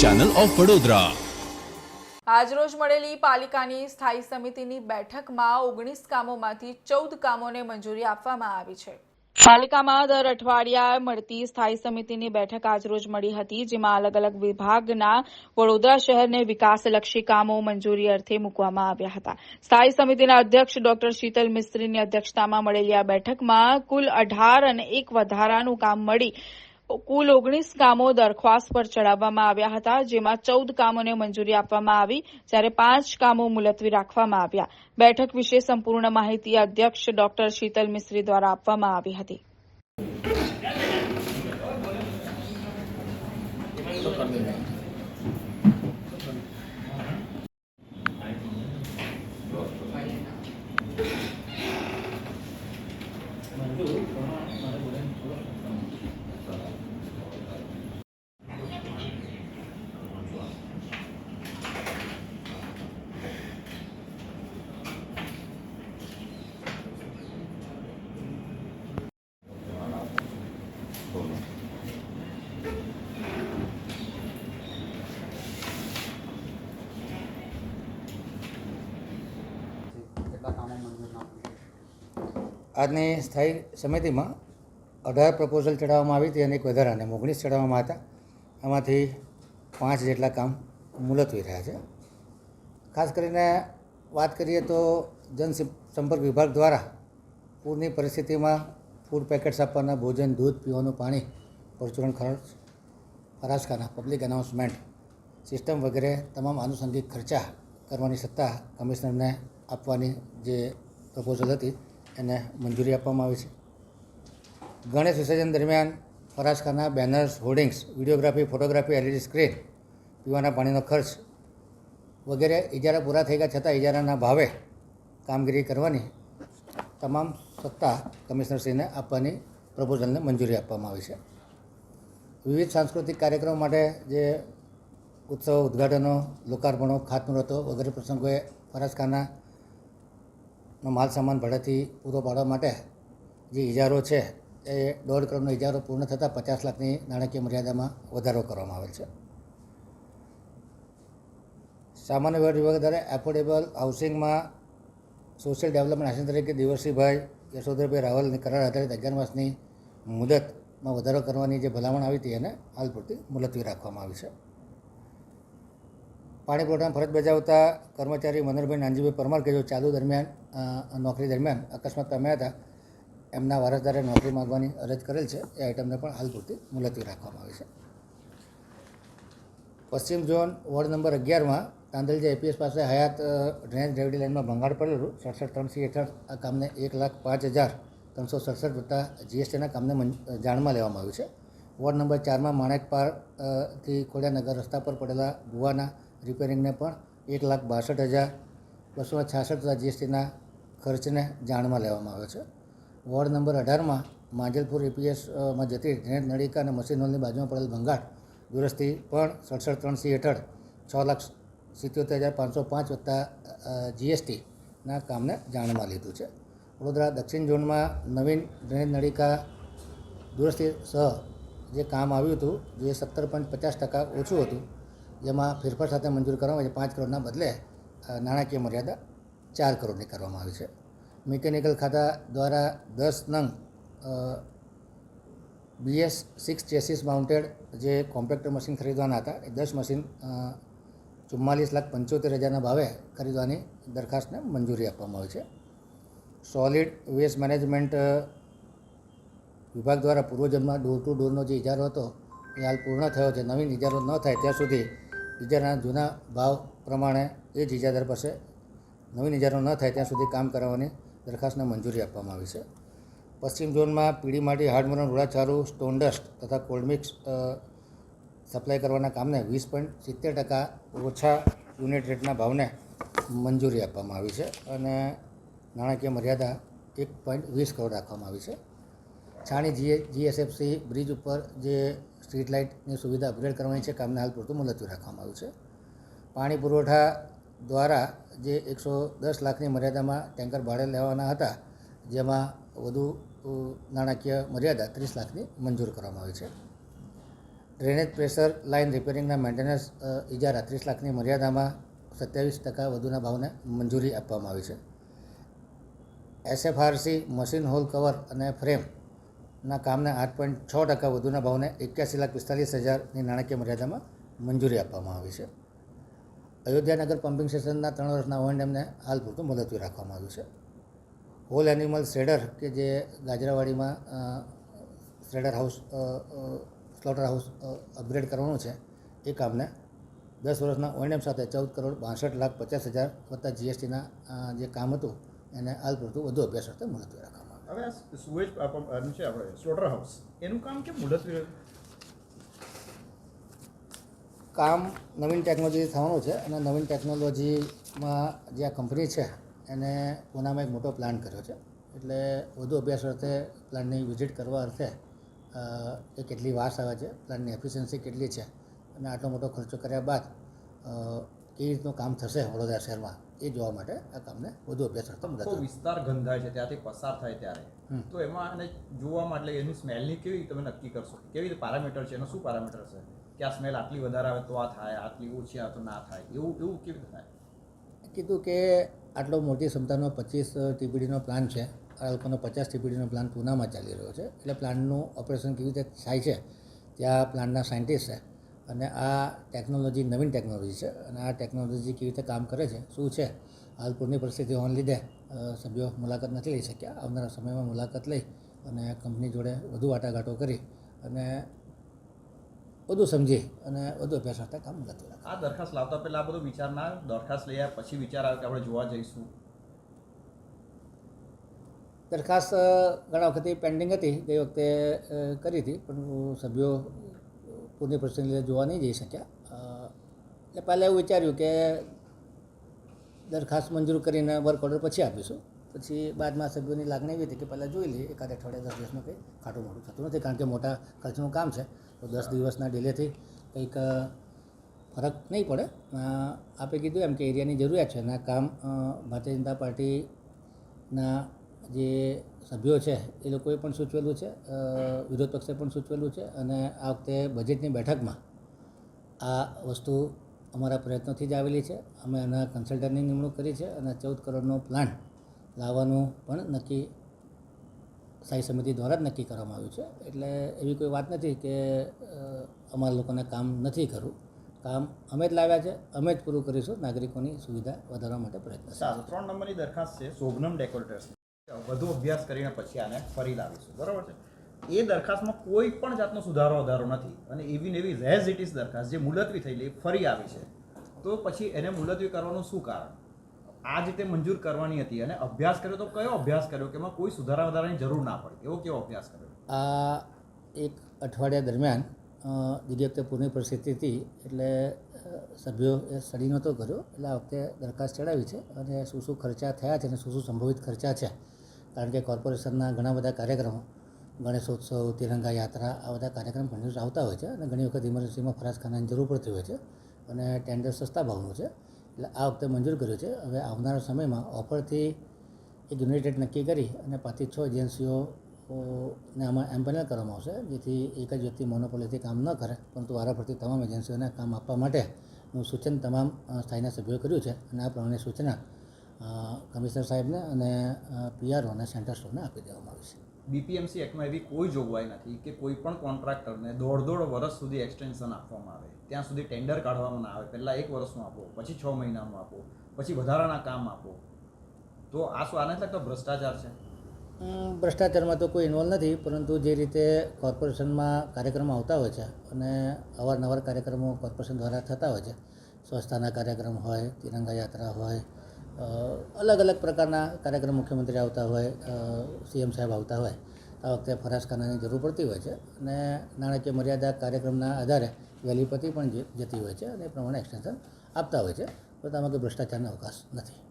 Channel of Vadodara આજરોજ મળેલી પાલિકાની સ્થાયી સમિતિની બેઠકમાં ઓગણીસ કામોમાંથી ચૌદ કામોને મંજૂરી આપવામાં આવી છે. પાલિકામાં દર અઠવાડિયા મળતી સ્થાયી સમિતિની બેઠક આજરોજ મળી હતી જેમાં અલગ અલગ વિભાગના વડોદરા શહેરને વિકાસલક્ષી કામો મંજૂરી અર્થે મૂકવામાં આવ્યા હતા. સ્થાયી સમિતિના અધ્યક્ષ ડોક્ટર શીતલ મિસ્ત્રીની અધ્યક્ષતામાં મળેલી આ બેઠકમાં કુલ અઢાર અને એક વધારાનું કામ મળી કુલ ઓગણીસ કામો દરખાસ્ત પર ચડાવવામાં આવ્યા હતા, જેમાં ચૌદ કામોને મંજૂરી આપવામાં આવી, જ્યારે પાંચ કામો મુલતવી રાખવામાં આવ્યા. બેઠક વિશે સંપૂર્ણ માહિતી અધ્યક્ષ ડોક્ટર શીતલ મિસ્ત્રી દ્વારા આપવામાં આવી હતી. કેટલા કામો મંજૂર ના આજની સ્થાયી સમિતિમાં અઢાર પ્રપોઝલ ચડાવવામાં આવી હતી અને એક વધારાને ઓગણીસ ચડાવવામાં હતા. એમાંથી પાંચ જેટલા કામ મુલતવી રહ્યા છે. ખાસ કરીને વાત કરીએ તો જન સંપર્ક વિભાગ દ્વારા પૂરની પરિસ્થિતિમાં ફૂડ પેકેટ્સ આપવાના, ભોજન, દૂધ, પીવાનું પાણી, પરચુરણ ખર્ચ ફરાસખાના પબ્લિક એનાઉન્સમેન્ટ સિસ્ટમ વગેરે તમામ આનુષંગિક ખર્ચા કરવાની સત્તા કમિશનરને આપવાની જે પ્રપોઝલ હતી એને મંજૂરી આપવામાં આવી છે. ગણેશ વિસર્જન દરમિયાન ફરાશખાના banners hoardings videography photography LED screen પીવાના પાણીનો ખર્ચ વગેરે ઇજારા પૂરા થઈ ગયા છતાં ઇજારાના ભાવે કામગીરી કરવાની તમામ સત્તા કમિશનરશ્રીને આપવાની પ્રપોઝલને મંજૂરી આપવામાં આવી છે. વિવિધ સાંસ્કૃતિક કાર્યક્રમો માટે જે ઉત્સવ, ઉદ્ઘાટનો, લોકાર્પણો, ખાતમુહૂર્તો વગેરે પ્રસંગોએ ફરસખાનાનો માલ સામાન ભાડેથી પૂરો પાડવા માટે જે ઇજારો છે, એ દોઢ કરોડનો ઇજારો પૂર્ણ થતાં પચાસ લાખની નાણાકીય મર્યાદામાં વધારો કરવામાં આવેલ છે. સામાન્ય વ્યવહાર વિભાગ દ્વારા એફોર્ડેબલ હાઉસિંગમાં સોશિયલ ડેવલપમેન્ટ આસિસ્ટન્ટ તરીકે દિવસીભાઈ યશોધરભાઈ રાવલની કરાર આધારિત અગિયાર માસની મુદતમાં વધારો કરવાની જે ભલામણ આવી હતી એને હાલ પૂરતી મુલતવી રાખવામાં આવી છે. પાણી પુરવઠામાં ફરજ બજાવતા કર્મચારી મનોહરભાઈ નાનજીભાઈ પરમાર કે જો ચાલુ દરમિયાન નોકરી દરમિયાન અકસ્માત પામ્યા હતા, એમના વારસદારે નોકરી માગવાની અરજ કરેલ છે. એ આઇટમને પણ હાલ પૂરતી મુલતવી રાખવામાં આવી છે. પશ્ચિમ ઝોન વોર્ડ નંબર અગિયારમાં તાંદલજા એપીએસ પાસે હયાત ડ્રેનેજ ગ્રેવિટી લાઇનમાં ભંગાણ પડેલું સડસઠ ત્રણસી હેઠળ આ કામને એક લાખ પાંચ હજાર ત્રણસો સડસઠ વત્તા જીએસટીના કામને જાણમાં લેવામાં આવ્યું છે. વોર્ડ નંબર ચારમાં માણેકપારથી ખોડિયાનગર રસ્તા પર પડેલા ભુવાના રિપેરિંગને પણ એક લાખ બાસઠ હજાર બસો છાસઠ વત્તા જીએસટીના ખર્ચને જાણમાં લેવામાં આવ્યો છે. વોર્ડ નંબર અઢારમાં માંજલપુર એપીએસમાં જતી ડ્રેનેજ નળિકા અને મશીન હોલની બાજુમાં પડેલ ભંગાટ દુરસ્તી પણ સડસઠ ત્રણસી હેઠળ છ લાખ સિત્યોતેર હજાર પાંચસો પાંચ વત્તા જીએસટીના કામને જાણમાં લીધું છે. વડોદરા દક્ષિણ ઝોનમાં નવીન ડ્રેનેજ નળિકા દુરસ્તી સહ જે કામ આવ્યું હતું, જે સત્તર પોઈન્ટ પચાસ ટકા ઓછું હતું જેમાં ફેરફાર સાથે મંજૂર કરવામાં આવે છે. પાંચ કરોડના બદલે નાણાકીય મર્યાદા ચાર કરોડની કરવામાં આવી છે. મિકેનિકલ ખાતા દ્વારા દસ નંગ બીએસ સિક્સ ચેસીસ માઉન્ટેડ જે કોમ્પેક્ટર મશીન ખરીદવાના હતા, એ દસ મશીન ચુમ્માલીસ લાખ પંચોતેર હજારના ભાવે ખરીદવાની દરખાસ્તને મંજૂરી આપવામાં આવી છે. સોલિડ વેસ્ટ મેનેજમેન્ટ વિભાગ દ્વારા પૂર્વજન્મમાં ડોર ટુ ડોરનો જે ઇજારો હતો, એ હાલ પૂર્ણ થયો છે. નવીન ઇજારો ન થાય ત્યાં સુધી ઇજારાના જૂના ભાવ પ્રમાણે એ જ ઇજાદાર પાસે નવીન ઇજારો ન થાય ત્યાં સુધી કામ કરાવવાની દરખાસ્તને મંજૂરી આપવામાં આવી છે. પશ્ચિમ ઝોનમાં પીળી માટી હાર્ડમોરન રૂડાચારું સ્ટોન ડસ્ટ તથા કોલ્ડમિક્સ સપ્લાય કરવાના કામને વીસ પોઈન્ટ સિત્તેર ટકા ઓછા યુનિટ રેટના ભાવને મંજૂરી આપવામાં આવી છે અને નાણાકીય મર્યાદા એક પોઈન્ટ વીસ કરોડ રાખવામાં આવી છે. છાણી, જી, જીએસએફસી બ્રિજ ઉપર જે સ્ટ્રીટ લાઇટની સુવિધા અપગ્રેડ કરવાની છે, કામને હાલ પૂરતું મુલતવી રાખવામાં આવ્યું છે. પાણી પુરવઠા દ્વારા જે એકસો દસ લાખની મર્યાદામાં ટેન્કર ભાડે લેવાના હતા, જેમાં વધુ નાણાકીય મર્યાદા ત્રીસ લાખની મંજૂર કરવામાં આવી છે. ડ્રેનેજ પ્રેશર લાઇન રિપેરિંગના મેન્ટેનન્સ ઇજારા ત્રીસ લાખની મર્યાદામાં સત્યાવીસ ટકા વધુના ભાવને મંજૂરી આપવામાં આવી છે. એસએફઆરસી મશીન હોલ કવર અને ફ્રેમના કામને આઠ પોઈન્ટ છ ટકા વધુના ભાવને એક્યાસી લાખ પિસ્તાલીસ હજારની નાણાકીય મર્યાદામાં મંજૂરી આપવામાં આવી છે. અયોધ્યાનગર પમ્પિંગ સ્ટેશનના ત્રણ વર્ષના ઓએનએમને હાલ પૂરતું મુલતવી રાખવામાં આવ્યું છે. હોલ એનિમલ શ્રેડર કે જે ગાજરાવાડીમાં shredder house slaughter house upgrade કરવાનું છે, એ કામને દસ વર્ષના ઓએનએમ સાથે ચૌદ કરોડ બાસઠ લાખ પચાસ હજાર વત્તા જીએસટીના જે કામ હતું, એને હાલ પૂરતું વધુ અભ્યાસ સાથે મુલતવી રાખવામાં હવે આ સુએજ આનું છે આપણે સ્લોટર હાઉસ એનું કામ કેમ મુલતવી કામ નવીન ટેકનોલોજી થવાનું છે અને નવીન ટેકનોલોજીમાં જે આ કંપની છે, એને પૂનામાં એક મોટો પ્લાન કર્યો છે. એટલે વધુ અભ્યાસ અર્થે પ્લાનની વિઝિટ કરવા અર્થે એ કેટલી વાસ આવે છે પ્લાનની એફિશિયન્સી કેટલી છે, અને આટલો મોટો ખર્ચો કર્યા બાદ કેવી રીતનું કામ થશે વડોદરા શહેરમાં? એ જોવા માટે આ કામને વધુ અભ્યાસ કરતા મદદ વિસ્તાર ગંધાય છે ત્યાંથી પસાર થાય ત્યારે. તો એમાં જોવામાં એટલે એની સ્મેલની કેવી તમે નક્કી કરશો? કેવી રીતે પારામીટર છે એનો શું પારામીટર છે? કે આ સ્મેલ આટલી વધારે આવે તો આ થાય આટલી ઓછી આવે તો ના થાય? એવું એવું કેવી રીતે થાય? કીધું કે આટલો મોટી ક્ષમતાનો પચીસ ટીપીડીનો પ્લાન છે આ લોકોનો પચાસ ટીપીડીનો પ્લાન પૂનામાં ચાલી રહ્યો છે. એટલે પ્લાનનું ઓપરેશન કેવી રીતે થાય છે ત્યાં પ્લાનના સાયન્ટિસ્ટ છે. અને આ ટેકનોલોજી નવીન ટેકનોલોજી છે અને આ ટેકનોલોજી કેવી રીતે કામ કરે છે શું છે હાલ પૂરની પરિસ્થિતિ હોવાને લીધે સભ્યો મુલાકાત નથી લઈ શક્યા. આવનારા સમયમાં મુલાકાત લઈ અને કંપની જોડે વધુ વાટાઘાટો કરી અને વધુ સમજી અને વધુ અભ્યાસ સાથે કામ ગતિ આ દરખાસ્ત લાવતા પહેલાં આ બધો વિચાર ના દરખાસ્ત લઈ આવ્યા પછી વિચાર આવે કે આપણે જોવા જઈશું. દરખાસ્ત ઘણા વખતથી પેન્ડિંગ હતી ગઈ વખતે કરી હતી પણ સભ્યો પૂરની પરિસ્થિતિને લીધે જોવા નહીં જઈ શક્યા. એટલે પહેલાં એવું વિચાર્યું કે દરખાસ્ત મંજૂર કરીને વર્ક ઓર્ડર પછી આપીશું. પછી બાદમાં સભ્યોની લાગણી એવી હતી કે પહેલાં જોઈ લઈએ, એકાદ અઠવાડિયા, દસ દિવસમાં કંઈ ખાટું મોટું થતું નથી, કારણ કે મોટા ખર્ચનું કામ છે. તો દસ દિવસના ડિલેથી કંઈક ફરક નહીં પડે. આપે કીધું એમ કે એરિયાની જરૂરિયાત છે. અને કામ ભારતીય જનતા પાર્ટીના જે સભ્યો છે, એ લોકોએ પણ સૂચવેલું છે વિરોધ પક્ષે પણ સૂચવેલું છે અને આ વખતે બજેટની બેઠકમાં આ વસ્તુ અમારા પ્રયત્નોથી જ આવેલી છે. અમે આના કન્સલ્ટન્ટની નિમણૂક કરી છે અને ચૌદ કરોડનો પ્લાન લાવવાનું પણ નક્કી, સ્થાયી સમિતિ દ્વારા જ નક્કી કરવામાં આવ્યું છે. એટલે એવી કોઈ વાત નથી કે અમારા લોકોને કામ નથી કરવું. કામ અમે જ લાવ્યા છે, અમે જ પૂરું કરીશું. નાગરિકોની સુવિધા વધારવા માટે પ્રયત્ન સારું. ત્રણ નંબરની દરખાસ્ત છે, શોભનમ ડેકોરેટર્સ. વધુ અભ્યાસ કરીને પછી આને ફરી લાવીશું. બરાબર છે? એ દરખાસ્તમાં કોઈ પણ જાતનો સુધારો વધારો નથી. અને એવી ને એવી રેઝ ઇટ ઇઝ દરખાસ્ત જે મુલતવી થયેલી ફરી આવી છે. તો પછી એને મુલતવી કરવાનું શું કારણ? આ જ રીતે મંજૂર કરવાની હતી. અને અભ્યાસ કર્યો તો કયો અભ્યાસ કર્યો કે એમાં કોઈ સુધારા વધારાની જરૂર ના પડે એવો કેવો અભ્યાસ કર્યો? આ એક અઠવાડિયા દરમિયાન બીજી વખતે પૂરની પરિસ્થિતિ હતી એટલે સભ્યો એ સ્ટડી નહોતો કર્યો. એટલે આ વખતે દરખાસ્ત ચડાવી છે અને શું શું ખર્ચા થયા છે અને શું શું સંભવિત ખર્ચા છે. કારણ કે કોર્પોરેશનના ઘણા બધા કાર્યક્રમો ગણેશોત્સવ તિરંગા યાત્રા, આ બધા કાર્યક્રમ કન્ટિન્યુઅસ આવતા હોય છે અને ઘણી વખત ઇમરજન્સીમાં ફરાજખાનાની જરૂર પડતી હોય છે અને ટેન્ડર સસ્તા ભાવનું છે. એટલે આ વખતે મંજૂર કર્યું છે. હવે આવનારા સમયમાં ઓફરથી એક યુનિટેડ નક્કી કરી અને પાંચથી છ એજન્સીઓ ને આમાં એમ્પેનલ કરવામાં આવશે, જેથી એક જ વ્યક્તિ મોનોપોલીથી કામ ન કરે, પરંતુ વારાફરતી તમામ એજન્સીઓને કામ આપવા માટેનું સૂચન તમામ સ્થાયીના સભ્યોએ કર્યું છે અને આ પ્રમાણે સૂચના કમિશનર સાહેબને અને પીઆરઓને સેન્ટર સ્ટોરને આપી દેવામાં આવી છે. બીપીએમસી એક્ટમાં એવી કોઈ જોગવાઈ નથી કે કોઈ પણ કોન્ટ્રાક્ટરને દોઢ દોઢ વર્ષ સુધી એક્સટેન્શન આપવામાં આવે. ત્યાં સુધી ટેન્ડર કાઢવામાં ના આવે. પહેલાં એક વર્ષનું આપો પછી છ મહિનાનું આપો પછી વધારાના કામ આપો. તો આ શું આને લગતો ભ્રષ્ટાચાર છે? ભ્રષ્ટાચારમાં તો કોઈ ઇન્વોલ્વ નથી પરંતુ જે રીતે કોર્પોરેશનમાં કાર્યક્રમો આવતા હોય છે અને અવારનવાર કાર્યક્રમો કોર્પોરેશન દ્વારા થતા હોય છે. સ્વચ્છતાના કાર્યક્રમ હોય તિરંગા યાત્રા હોય અલગ અલગ પ્રકારના કાર્યક્રમ મુખ્યમંત્રી આવતા હોય સીએમ સાહેબ આવતા હોય આ વખતે ફરાસખાનાની જરૂર પડતી હોય છે અને નાણાકીય મર્યાદા કાર્યક્રમના આધારે વહેલી પતી પણ જતી હોય છે અને એ પ્રમાણે એક્સટેન્શન આપતા હોય છે. તો આમાં કોઈ ભ્રષ્ટાચારનો અવકાશ નથી.